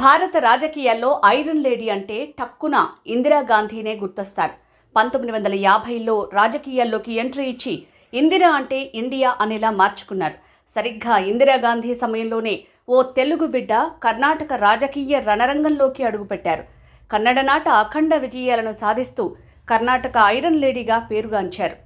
భారత రాజకీయాల్లో iron lady అంటే టక్కున ఇందిరాగాంధీనే గుర్తొస్తారు. పంతొమ్మిది వందల యాభైలో రాజకీయాల్లోకి ఎంట్రీ ఇచ్చి ఇందిరా అంటే ఇండియా అనేలా మార్చుకున్నారు. సరిగ్గా ఇందిరాగాంధీ సమయంలోనే ఓ తెలుగు బిడ్డ కర్ణాటక రాజకీయ రణరంగంలోకి అడుగుపెట్టారు. కన్నడ నాట అఖండ విజయాలను సాధిస్తూ కర్ణాటక ఐరన్ లేడీగా పేరుగాంచారు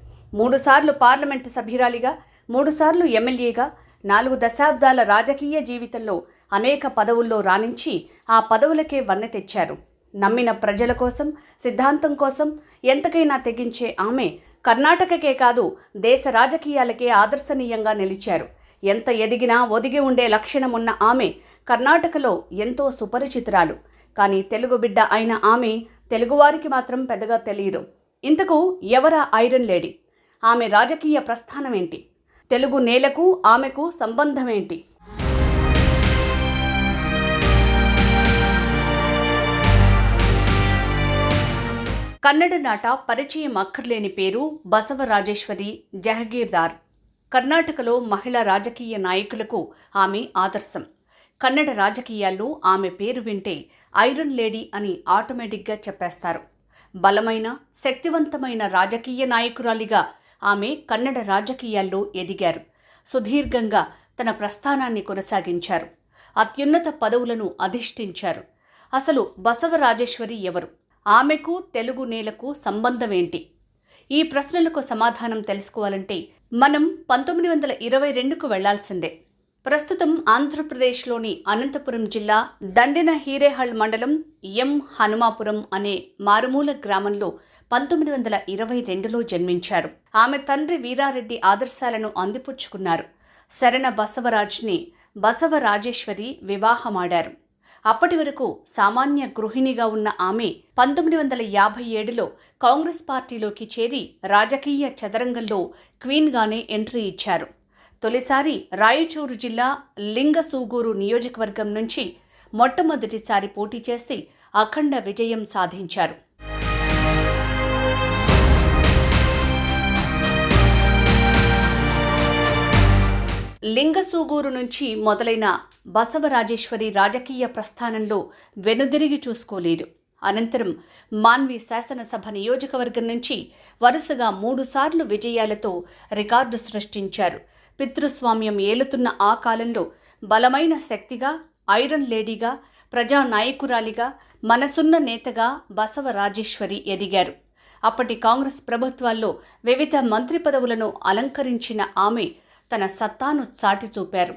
మూడుసార్లు పార్లమెంటు సభ్యురాలిగా మూడుసార్లు ఎమ్మెల్యేగా నాలుగు దశాబ్దాల రాజకీయ జీవితంలో అనేక పదవుల్లో రాణించి ఆ పదవులకే వన్నె తెచ్చారు. నమ్మిన ప్రజల కోసం సిద్ధాంతం కోసం ఎంతకైనా తెగించే ఆమె కర్ణాటకకే కాదు దేశ రాజకీయాలకే ఆదర్శనీయంగా నిలిచారు. ఎంత ఎదిగినా ఒదిగి ఉండే లక్షణం ఉన్న ఆమె కర్ణాటకలో ఎంతో సుపరిచితురాలు. కానీ తెలుగు బిడ్డ అయిన ఆమె తెలుగువారికి మాత్రం పెద్దగా తెలియదు. ఇంతకు ఎవరా ఐరన్ లేడీ? ఆమె రాజకీయ ప్రస్థానమేంటి? తెలుగు నేలకు ఆమెకు సంబంధమేంటి? కన్నడ నాట పరిచయం అక్కర్లేని పేరు బసవరాజేశ్వరి జహగీర్దార్. కర్ణాటకలో మహిళా రాజకీయ నాయకులకు ఆమె ఆదర్శం. కన్నడ రాజకీయాల్లో ఆమె పేరు వింటే ఐరన్ లేడీ అని ఆటోమేటిక్గా చెప్పేస్తారు. బలమైన శక్తివంతమైన రాజకీయ నాయకురాలిగా ఆమె కన్నడ రాజకీయాల్లో ఎదిగారు. సుదీర్ఘంగా తన ప్రస్థానాన్ని కొనసాగించారు. అత్యున్నత పదవులను అధిష్ఠించారు. అసలు బసవరాజేశ్వరి ఎవరు? ఆమెకు తెలుగు నేలకు సంబంధం ఏంటి ఈ ప్రశ్నలకు సమాధానం తెలుసుకోవాలంటే మనం పంతొమ్మిది వందల ఇరవై రెండుకు వెళ్ళాల్సిందే. ప్రస్తుతం ఆంధ్రప్రదేశ్లోని అనంతపురం జిల్లా దండిన హీరేహళ్ మండలం ఎం హనుమాపురం అనే మారుమూల గ్రామంలో పంతొమ్మిది వందల ఇరవై రెండులో జన్మించారు. ఆమె తండ్రి వీరారెడ్డి ఆదర్శాలను అందిపుచ్చుకున్నారు. శరణ బసవరాజ్ని బసవరాజేశ్వరి వివాహమాడారు. అప్పటి వరకు సామాన్య గృహిణిగా ఉన్న ఆమె పంతొమ్మిది వందల యాభై ఏడులో కాంగ్రెస్ పార్టీలోకి చేరి రాజకీయ చదరంగంలో క్వీన్గానే ఎంట్రీ ఇచ్చారు. తొలిసారి రాయచూరు జిల్లా లింగసూగూరు నియోజకవర్గం నుంచి మొట్టమొదటిసారి పోటీ చేసి అఖండ విజయం సాధించారు. లింగసూగూరు నుంచి మొదలైన బసవరాజేశ్వరి రాజకీయ ప్రస్థానంలో వెనుదిరిగి చూసుకోలేదు. అనంతరం మాన్వి శాసనసభ నియోజకవర్గం నుంచి వరుసగా మూడుసార్లు విజయాలతో రికార్డు సృష్టించారు. పితృస్వామ్యం ఏలుతున్న ఆ కాలంలో బలమైన శక్తిగా ఐరన్ లేడీగా ప్రజానాయకురాలిగా మనసున్న నేతగా బసవరాజేశ్వరి ఎదిగారు. అప్పటి కాంగ్రెస్ ప్రభుత్వాల్లో వివిధ మంత్రి పదవులను అలంకరించిన ఆమె తన సత్తాను చాటి చూపారు.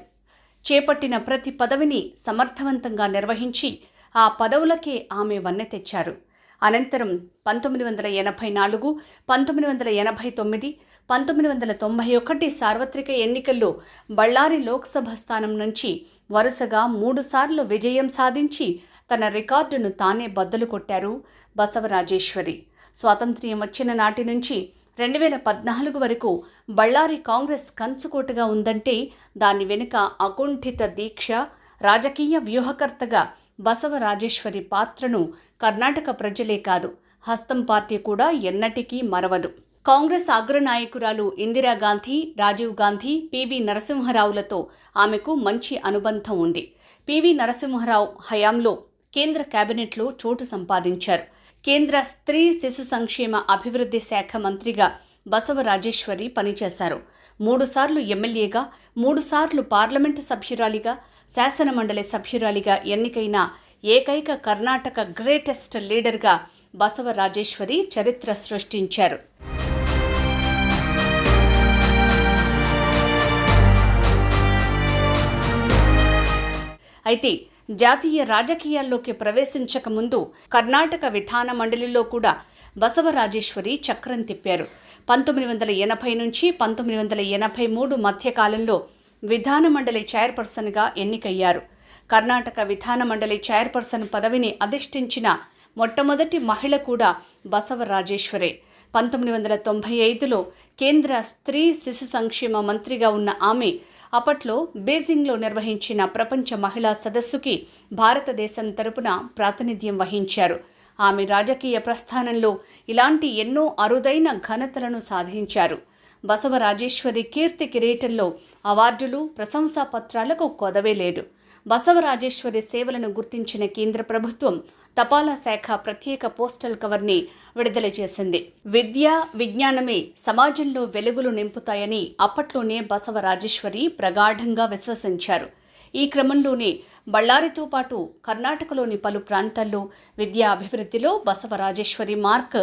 చేపట్టిన ప్రతి పదవిని సమర్థవంతంగా నిర్వహించి ఆ పదవులకే ఆమె వన్నె తెచ్చారు. అనంతరం పంతొమ్మిది వందల ఎనభై నాలుగు పంతొమ్మిది వందల ఎనభై తొమ్మిది పంతొమ్మిది వందల తొంభై ఒకటి సార్వత్రిక ఎన్నికల్లో బళ్ళారి లోక్సభ స్థానం నుంచి వరుసగా మూడుసార్లు విజయం సాధించి తన రికార్డును తానే బద్దలు కొట్టారు బసవరాజేశ్వరి. స్వాతంత్ర్యం వచ్చిన నాటి నుంచి రెండు వేల పద్నాలుగు వరకు బళ్ళారి కాంగ్రెస్ కంచుకోటగా ఉందంటే దాని వెనుక అకుంఠిత దీక్ష రాజకీయ వ్యూహకర్తగా బసవరాజేశ్వరి పాత్రను కర్ణాటక ప్రజలే కాదు హస్తం పార్టీ కూడా ఎన్నటికీ మరవదు. కాంగ్రెస్ అగ్రనాయకురాలు ఇందిరాగాంధీ రాజీవ్ గాంధీ పివి నరసింహరావులతో ఆమెకు మంచి అనుబంధం ఉంది. పివి నరసింహరావు హయాంలో కేంద్ర కేబినెట్లో చోటు సంపాదించారు. కేంద్ర స్త్రీ శిశు సంక్షేమ అభివృద్ధి శాఖ మంత్రిగా బసవరాజేశ్వరి పనిచేశారు. మూడుసార్లు ఎమ్మెల్యేగా మూడుసార్లు పార్లమెంటు సభ్యురాలిగా శాసనమండలి సభ్యురాలిగా ఎన్నికైన ఏకైక కర్ణాటక గ్రేటెస్ట్ లీడర్గా బసవరాజేశ్వరి చరిత్ర సృష్టించారు. అయితే జాతీయ రాజకీయాల్లోకి ప్రవేశించక ముందు కర్ణాటక విధాన మండలిలో కూడా బసవరాజేశ్వరి చక్రం తిప్పారు. పంతొమ్మిది వందల ఎనభై నుంచి పంతొమ్మిది వందల ఎనభై మూడు మధ్యకాలంలో విధాన మండలి చైర్పర్సన్గా ఎన్నికయ్యారు. కర్ణాటక విధాన మండలి చైర్పర్సన్ పదవిని అధిష్ఠించిన మొట్టమొదటి మహిళ కూడా బసవరాజేశ్వరే. పంతొమ్మిది వందల తొంభై ఐదులో కేంద్ర స్త్రీ శిశు సంక్షేమ మంత్రిగా ఉన్న ఆమె అప్పట్లో బీజింగ్లో నిర్వహించిన ప్రపంచ మహిళా సదస్సుకి భారతదేశం తరపున ప్రాతినిధ్యం వహించారు. ఆమె రాజకీయ ప్రస్థానంలో ఇలాంటి ఎన్నో అరుదైన ఘనతలను సాధించారు. బసవరాజేశ్వరి కీర్తి కిరీటంలో అవార్డులు ప్రశంసా పత్రాలకు కొదవే లేదు. బసవరాజేశ్వరి సేవలను గుర్తించిన కేంద్ర ప్రభుత్వం తపాలా శాఖ ప్రత్యేక పోస్టల్ కవర్ని విడుదల చేసింది. విద్య విజ్ఞానమే సమాజంలో వెలుగులు నింపుతాయని అప్పట్లోనే బసవరాజేశ్వరి ప్రగాఢంగా విశ్వసించారు. ఈ క్రమంలోనే బళ్ళారితో పాటు కర్ణాటకలోని పలు ప్రాంతాల్లో విద్యా అభివృద్ధిలో బసవరాజేశ్వరి మార్క్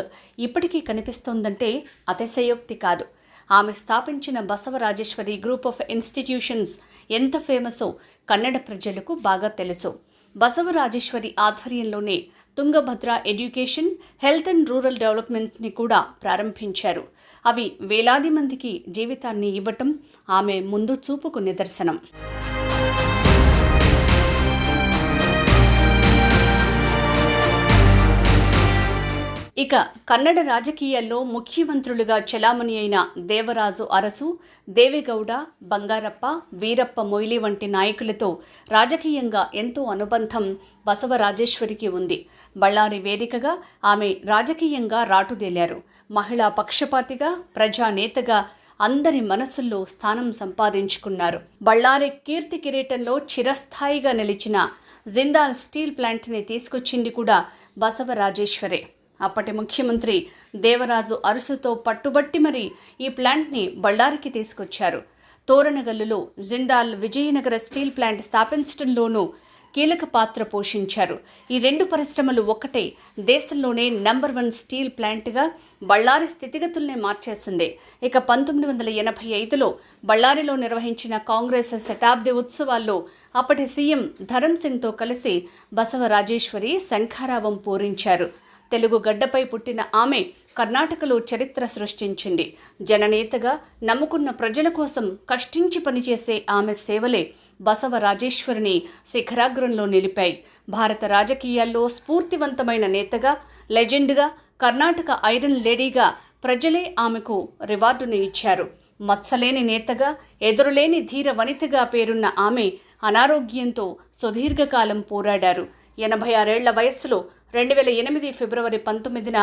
ఇప్పటికీ కనిపిస్తోందంటే అతిశయోక్తి కాదు. ఆమె స్థాపించిన బసవరాజేశ్వరి గ్రూప్ ఆఫ్ ఇన్స్టిట్యూషన్స్ ఎంత ఫేమసో కన్నడ ప్రజలకు బాగా తెలుసు. బసవరాజేశ్వరి ఆధ్వర్యంలోనే Tungabhadra education health and rural డెవలప్మెంట్ని కూడా ప్రారంభించారు. అవి వేలాది మందికి జీవితాన్ని ఇవ్వటం ఆమె ముందు చూపుకు నిదర్శనం. ఇక కన్నడ రాజకీయాల్లో ముఖ్యమంత్రులుగా చెలామణి అయిన దేవరాజు అరసు దేవేగౌడ బంగారప్ప వీరప్ప మొయిలి వంటి నాయకులతో రాజకీయంగా ఎంతో అనుబంధం బసవరాజేశ్వరికి ఉంది. బళ్ళారి వేదికగా ఆమె రాజకీయంగా రాటుదేలారు. మహిళా పక్షపాతిగా ప్రజానేతగా అందరి మనసుల్లో స్థానం సంపాదించుకున్నారు. బళ్ళారి కీర్తి కిరీటంలో చిరస్థాయిగా నిలిచిన జిందాల్ స్టీల్ ప్లాంట్ని తీసుకొచ్చింది కూడా బసవరాజేశ్వరే. అప్పటి ముఖ్యమంత్రి దేవరాజు అరుసుతో పట్టుబట్టి మరి ఈ ప్లాంట్ని బళ్ళారికి తీసుకొచ్చారు. తోరణగల్లులో జిందాల్ విజయనగర స్టీల్ ప్లాంట్ స్థాపించడంలోనూ కీలక పాత్ర పోషించారు. ఈ రెండు పరిశ్రమలు ఒక్కటే దేశంలోనే నంబర్ వన్ స్టీల్ ప్లాంట్గా బళ్ళారి స్థితిగతుల్ని మార్చేసింది. ఇక పంతొమ్మిది వందల ఎనభై ఐదులో బళ్ళారిలో నిర్వహించిన కాంగ్రెస్ శతాబ్ది ఉత్సవాల్లో అప్పటి సీఎం ధరం సింగ్తో కలిసి బసవరాజేశ్వరి శంఖారావం పూరించారు. తెలుగు గడ్డపై పుట్టిన ఆమె కర్ణాటకలో చరిత్ర సృష్టించింది. జననేతగా నమ్ముకున్న ప్రజల కోసం కష్టించి పనిచేసే ఆమె సేవలే బసవ రాజేశ్వరిని శిఖరాగ్రంలో నిలిపాయి. భారత రాజకీయాల్లో స్ఫూర్తివంతమైన నేతగా లెజెండ్గా కర్ణాటక ఐరన్ లేడీగా ప్రజలే ఆమెకు రివార్డును ఇచ్చారు. మత్సలేని నేతగా ఎదురులేని ధీర వనితగా పేరున్న ఆమె అనారోగ్యంతో సుదీర్ఘకాలం పోరాడారు. ఎనభై ఆరేళ్ళ వయస్సులో రెండు వేల ఎనిమిది ఫిబ్రవరి పంతొమ్మిదిన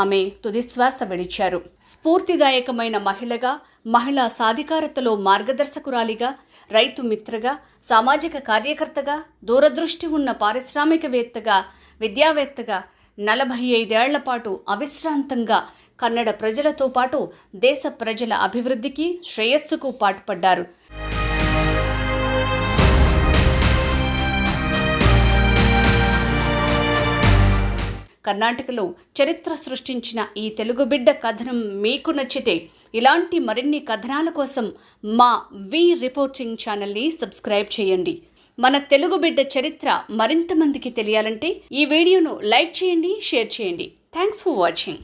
ఆమె తుదిశ్వాస విడిచారు. స్ఫూర్తిదాయకమైన మహిళగా మహిళా సాధికారతలో మార్గదర్శకురాలిగా రైతు మిత్రగా సామాజిక కార్యకర్తగా దూరదృష్టి ఉన్న పారిశ్రామికవేత్తగా విద్యావేత్తగా నలభై ఐదేళ్ళ పాటు అవిశ్రాంతంగా కన్నడ ప్రజలతో పాటు దేశ ప్రజల అభివృద్ధికి శ్రేయస్సుకు పాటుపడ్డారు. కర్ణాటకలో చరిత్ర సృష్టించిన ఈ తెలుగు బిడ్డ కథనం మీకు నచ్చితే ఇలాంటి మరిన్ని కథనాల కోసం మా వి రిపోర్టింగ్ ఛానల్ని సబ్స్క్రైబ్ చేయండి. మన తెలుగు బిడ్డ చరిత్ర మరింత మందికి తెలియాలంటే ఈ వీడియోను లైక్ చేయండి షేర్ చేయండి. Thanks for watching.